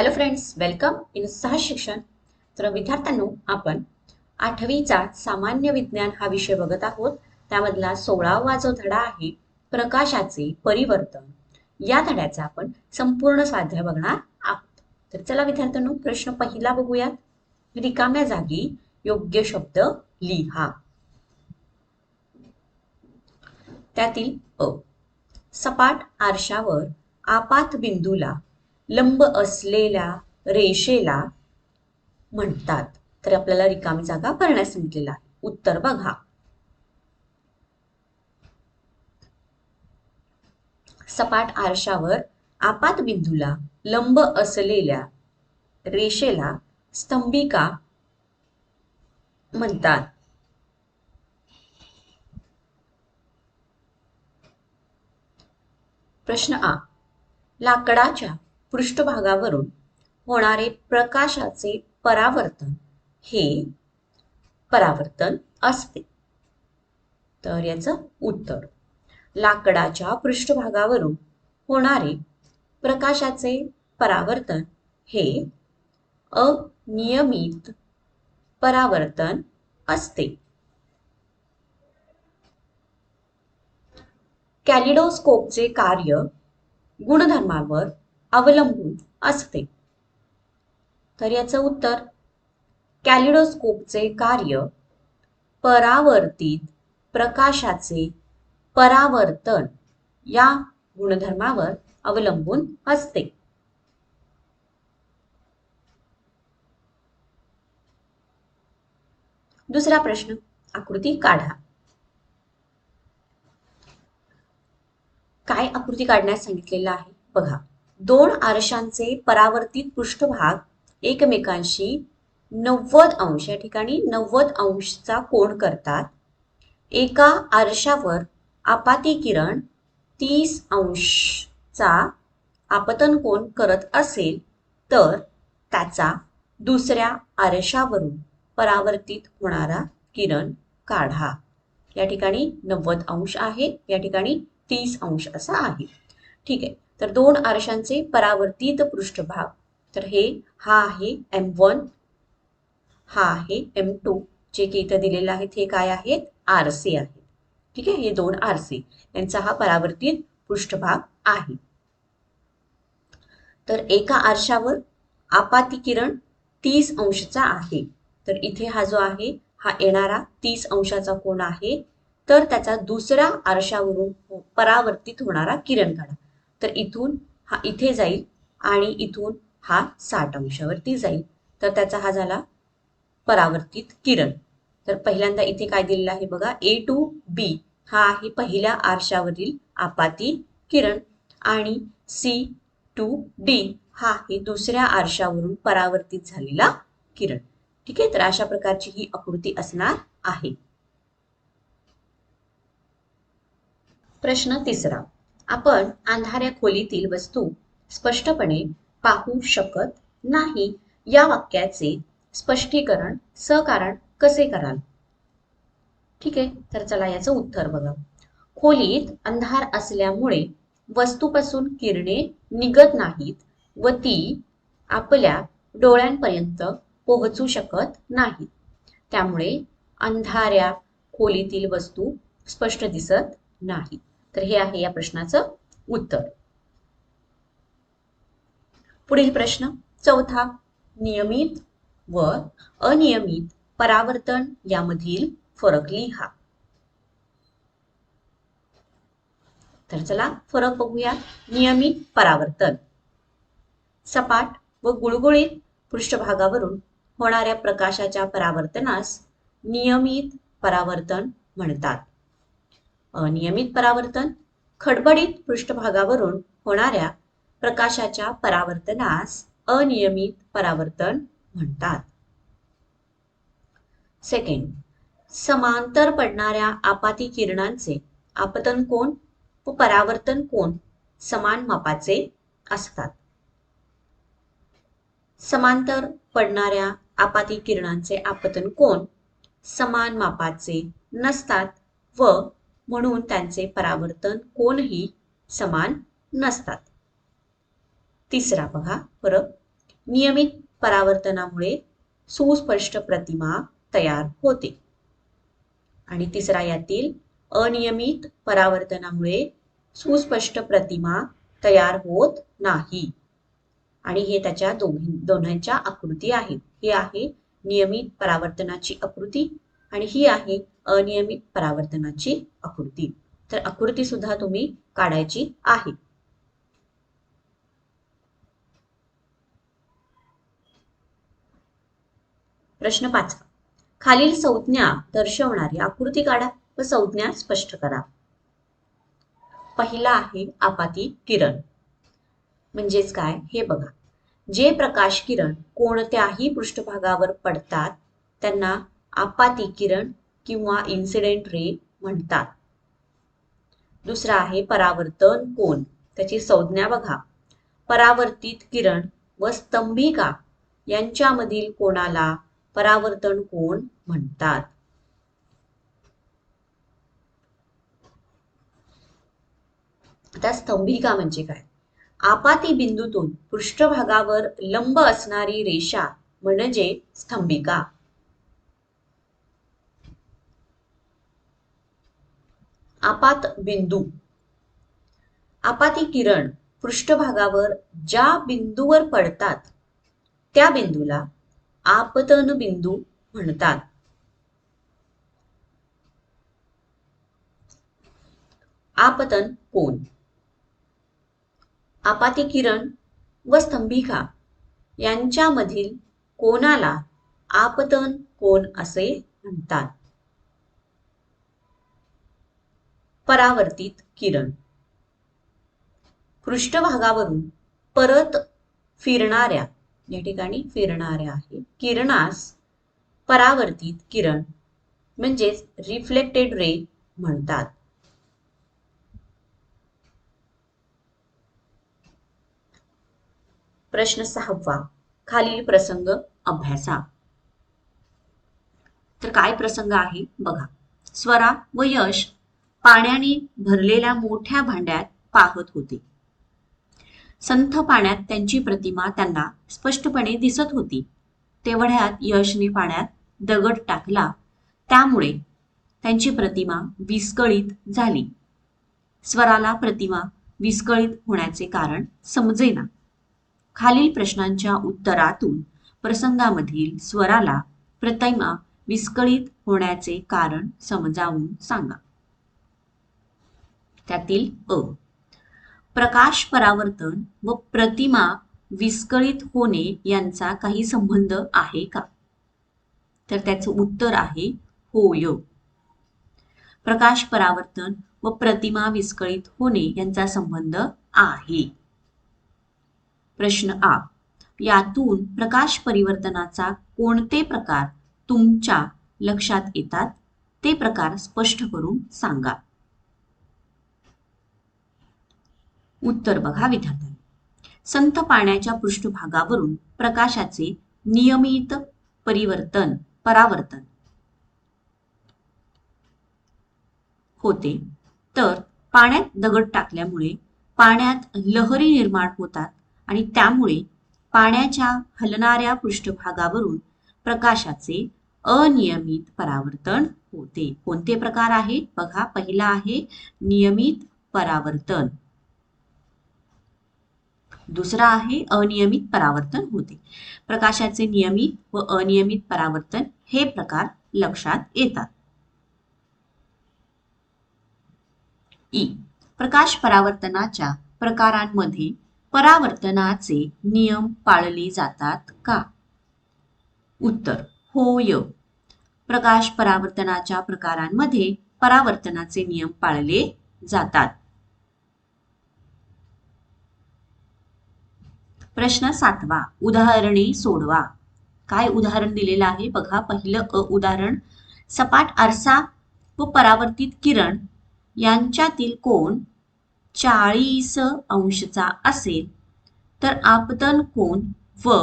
Hello friends welcome in सहज शिक्षण तर विद्यार्थ्यांनो आपण आठवीचा सामान्य विज्ञान हा विषय बघत आहोत. त्यामधला सोळावा जो धडा आहे प्रकाशाचे परिवर्तन. या धड्याचा आपण संपूर्ण स्वाध्याय बघणार आहोत. तर चला विद्यार्थ्यांनो प्रश्न पहिला बघूयात. रिकाम्या जागी योग्य शब्द लिहा. त्यातील अ. सपाट आरशावर आपात बिंदूला लंब असलेल्या रेषेला म्हणतात. तर आपल्याला रिकामी जागा भरण्यास सांगितलेला आहे. उत्तर बघा. सपाट आरशावर आपात बिंदूला लंब असलेल्या रेषेला स्तंभिका म्हणतात. प्रश्न आ. लाकडाच्या पृष्ठभागावरून होणारे प्रकाशाचे परावर्तन हे परावर्तन असते. तर याचं उत्तर. लाकडाच्या पृष्ठभागावरून होणारे प्रकाशाचे परावर्तन हे अनियमित परावर्तन असते. कॅलिडोस्कोपचे कार्य गुणधर्मावर अवलंबून असते. तर याचं उत्तर कॅलिडोस्कोपचे कार्य परावर्तित प्रकाशाचे परावर्तन या गुणधर्मावर अवलंबून असते. दुसरा प्रश्न आकृती काढा. काय आकृती काढण्यास सांगितलेलं आहे? बघा. दोन आरशांचे परावर्तित पृष्ठभाग एकमेकांशी नव्वद अंश या ठिकाणी नव्वद अंशचा कोण करतात? एका आरशावर आपाती किरण तीस अंशचा आपतन कोण करत असेल तर त्याचा दुसऱ्या आरशावरून परावर्तित होणारा किरण काढा. या ठिकाणी नव्वद अंश आहे या ठिकाणी तीस अंश असा आहे. ठीक आहे. तर दोन आरशांचे परावर्तित पृष्ठभाग. तर हे हा आहे एम वन हा आहे एम टू जे की इथं दिलेलं आहेत हे काय आहेत? आरसे आहेत. ठीक आहे? हे दोन आरसे यांचा हा परावर्तित पृष्ठभाग आहे. तर एका आरशावर आपाती किरण तीस अंशचा आहे. तर इथे हा जो आहे हा येणारा तीस अंशाचा कोण आहे. तर त्याचा दुसऱ्या आरशावरून परावर्तित होणारा किरण काढा. तर इथून हा इथे जाईल आणि इथून हा साठ अंशावरती जाईल. तर त्याचा हा झाला परावर्तित किरण. तर पहिल्यांदा इथे काय दिलेलं आहे बघा? ए टू बी हा आहे पहिल्या आरशावरील आपाती किरण आणि सी टू डी हा आहे दुसऱ्या आरशावरून परावर्तित झालेला किरण. ठीक आहे? तर अशा प्रकारची ही आकृती असणार आहे. प्रश्न तिसरा. आपण अंधाऱ्या खोलीतील वस्तू स्पष्टपणे पाहू शकत नाही. या वाक्याचे स्पष्टीकरण सकारण कसे कराल? ठीक आहे तर चला याचं उत्तर बघा. खोलीत अंधार असल्यामुळे वस्तूपासून किरणे निघत नाहीत व ती आपल्या डोळ्यांपर्यंत पोहोचू शकत नाहीत. त्यामुळे अंधाऱ्या खोलीतील वस्तू स्पष्ट दिसत नाहीत. तर हे आहे या प्रश्नाचं उत्तर. पुढील प्रश्न चौथा नियमित व अनियमित परावर्तन यामधील फरक लिहा. तर चला फरक बघूया नियमित परावर्तन. सपाट व गुळगुळीत पृष्ठभागावरून होणाऱ्या प्रकाशाच्या परावर्तनास नियमित परावर्तन म्हणतात. अनियमित परावर्तन खडबडीत पृष्ठभागावरून होणाऱ्या प्रकाशाच्या परावर्तनास अनियमित परावर्तन म्हणतात. सेकंड समांतर पडणाऱ्या आपाती किरणांचे आपतन कोण व परावर्तन कोण समान मापाचे असतात. समांतर पडणाऱ्या आपाती किरणांचे आपतन कोण समान मापाचे नसतात व म्हणून त्यांचे परावर्तन कोणही समान नसतात. तिसरा बघा फरक. नियमित परावर्तनामुळे सुस्पष्ट प्रतिमा तयार होते. आणि तिसरा यातील अनियमित परावर्तनामुळे सुस्पष्ट प्रतिमा तयार होत नाही. आणि हे त्याच्या दोघी दोन्हीच्या आकृती आहेत. ही आहे नियमित परावर्तनाची आकृती आणि ही आहे अनियमित परावर्तनाची आकृती. तर आकृती सुद्धा तुम्ही काढायची आहे. प्रश्न पाच. खालील संज्ञा दर्शवणारी आकृती काढा व संज्ञा स्पष्ट करा. पहिला आहे आपाती किरण. म्हणजेच काय? हे बघा. जे प्रकाश किरण कोणत्याही पृष्ठभागावर पडतात त्यांना आपाती किरण किंवा इन्सिडेंट रे म्हणतात. दुसरा आहे परावर्तन कोण? त्याची संज्ञा बघा. परावर्तित किरण व स्तंभिका यांच्यामधील कोणाला परावर्तन कोण म्हणतात? आता स्तंभिका म्हणजे काय? आपाती बिंदूतून पृष्ठभागावर लंब असणारी रेषा म्हणजे स्तंभिका. आपात बिंदू. आपाती किरण पृष्ठभागावर ज्या बिंदूवर पडतात त्या बिंदूला आपतन बिंदू म्हणतात. आपतन कोण आपाती किरण व स्तंभिका यांच्यामधील कोणाला आपतन कोण असे म्हणतात. परावर्तित किरण. पृष्ठभागावरून परत फिरणाऱ्या या ठिकाणी फिरणाऱ्या आहे. किरणास परावर्तित किरण म्हणजेच रिफ्लेक्टेड रे म्हणतात. प्रश्न सहावा खालील प्रसंग अभ्यासा. तर काय प्रसंग आहे? बघा. स्वरा व यश पाण्याने भरलेल्या मोठ्या भांड्यात पाहत होते. संथ पाण्यात त्यांची प्रतिमा त्यांना स्पष्टपणे दिसत होती. तेवढ्यात यशने पाण्यात दगड टाकला. त्यामुळे त्यांची प्रतिमा विस्कळीत झाली. स्वराला प्रतिमा विस्कळीत होण्याचे कारण समजेना. खालील प्रश्नांच्या उत्तरातून प्रसंगामधील स्वराला प्रतिमा विस्कळीत होण्याचे कारण समजावून सांगा. त्यातील अ. प्रकाश परावर्तन व प्रतिमा विस्कळीत होणे यांचा काही संबंध आहे का? तर त्याचं उत्तर आहे होय. प्रकाश परावर्तन व प्रतिमा विस्कळीत होणे यांचा संबंध आहे. प्रश्न आ. यातून प्रकाश परिवर्तनाचा कोणते प्रकार तुमच्या लक्षात येतात? ते प्रकार स्पष्ट करून सांगा. उत्तर बघा विद्यार्थ्यांनी. संत पाण्याच्या पृष्ठभागावरून प्रकाशाचे नियमित परिवर्तन परावर्तन होते. तर पाण्यात दगड टाकल्यामुळे पाण्यात लहरी निर्माण होतात आणि त्यामुळे पाण्याच्या हलणाऱ्या पृष्ठभागावरून प्रकाशाचे अनियमित परावर्तन होते. कोणते प्रकार आहे बघा पहिला आहे नियमित परावर्तन. दुसरा आहे अनियमित परावर्तन होते. प्रकाशाचे नियमित व अनियमित परावर्तन हे प्रकार लक्षात येतात. ई. प्रकाश परावर्तनाच्या प्रकारांमध्ये परावर्तनाचे नियम पाळले जातात का? उत्तर. होय. प्रकाश परावर्तनाच्या प्रकारांमध्ये परावर्तनाचे नियम पाळले जातात. प्रश्न सातवा. उदाहरणे सोडवा. काय उदाहरण दिलेलं आहे? बघा पहिलं अ उदाहरण. सपाट आरसा व परावर्तित किरण यांच्यातील कोण चाळीस अंशचा असेल. तर आपतन कोण व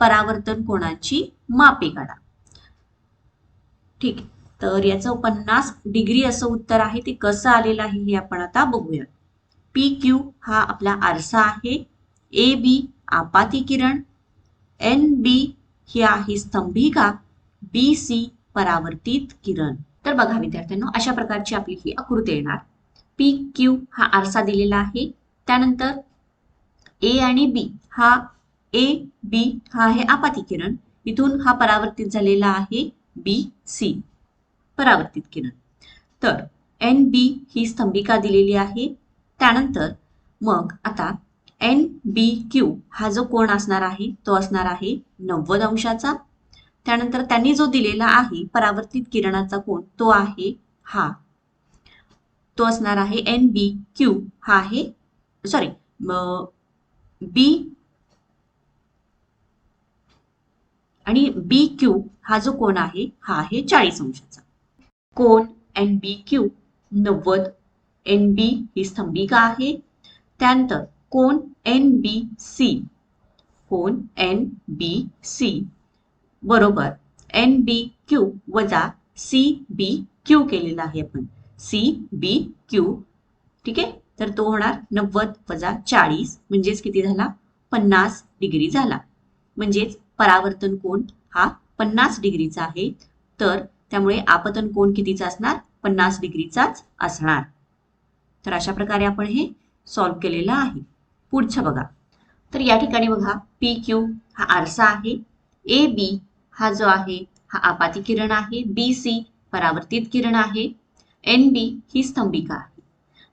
परावर्तन कोणाची मापे काढा. ठीक. तर याचं पन्नास डिग्री असं उत्तर आहे. ते कसं आलेलं आहे हे आपण आता बघूया पी क्यू हा आपला आरसा आहे. A B आपाती Kiran N B ही आहे स्तंभिका बी सी परावर्तित किरण. तर बघा विद्यार्थ्यांनो अशा प्रकारची आपली ही आकृती येणार. पी क्यू हा आरसा दिलेला आहे. त्यानंतर ए आणि बी हा ए बी हा आहे आपाती किरण. इथून हा परावर्तित झालेला आहे बी सी परावर्तित किरण. तर एन बी ही स्तंभिका दिलेली आहे. त्यानंतर मग आता एन बी क्यू हा जो कोण असणार आहे तो असणार आहे नव्वद अंशाचा. त्यानंतर त्यांनी जो दिलेला आहे परावर्तित किरणाचा कोण तो आहे हा. तो असणार आहे एन बी क्यू हा आहे सॉरी बी आणि बी क्यू हा जो कोण आहे हा आहे चाळीस अंशाचा. कोण? एन बी क्यू नव्वद एन बी ही स्तंभिका आहे. त्यानंतर कोण? एन बी सी कोण? एन बी सी बरोबर. एन बी क्यू वजा सी बी क्यू केलेला आहे आपण. सी बी क्यू ठीक आहे? तर तो होणार नव्वद वजा चाळीस म्हणजेच किती झाला? पन्नास डिग्री झाला. म्हणजेच परावर्तन कोण? हा पन्नास डिग्रीचा आहे. तर त्यामुळे आपतन कोण कितीचा असणार? पन्नास डिग्रीचाच असणार. तर अशा प्रकारे आपण हे सॉल्व्ह केलेलं आहे. पुढचं बघा. तर या ठिकाणी बघा पी क्यू हा आरसा आहे. ए बी हा जो आहे हा आपाती किरण आहे. बी सी परावर्तित किरण आहे. एन बी ही स्तंभिका आहे.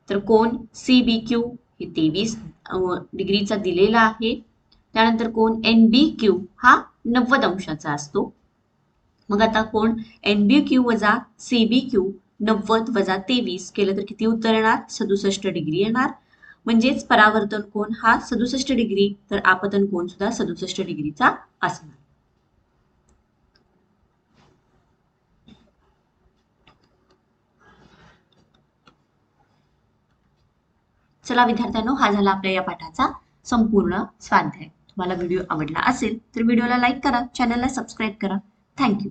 तर कोण सी बी क्यू हे तेवीस डिग्रीचा दिलेला आहे. त्यानंतर कोण एन बी क्यू हा नव्वद अंशाचा असतो. मग आता कोण एन बी क्यू वजा सी बी क्यू नव्वद वजा तेवीस केलं तर किती उत्तर येणार? सदुसष्ट डिग्री येणार. म्हणजेच परावर्तन कोण? हा सदुसष्ट डिग्री तर आपतन कोण सुद्धा सदुसष्ट डिग्रीचा असणार. चला विद्यार्थ्यांनो हा झाला आपल्या या पाठाचा संपूर्ण स्वाध्याय. तुम्हाला व्हिडिओ आवडला असेल तर व्हिडिओला लाईक करा चॅनलला सबस्क्राईब करा. थँक्यू.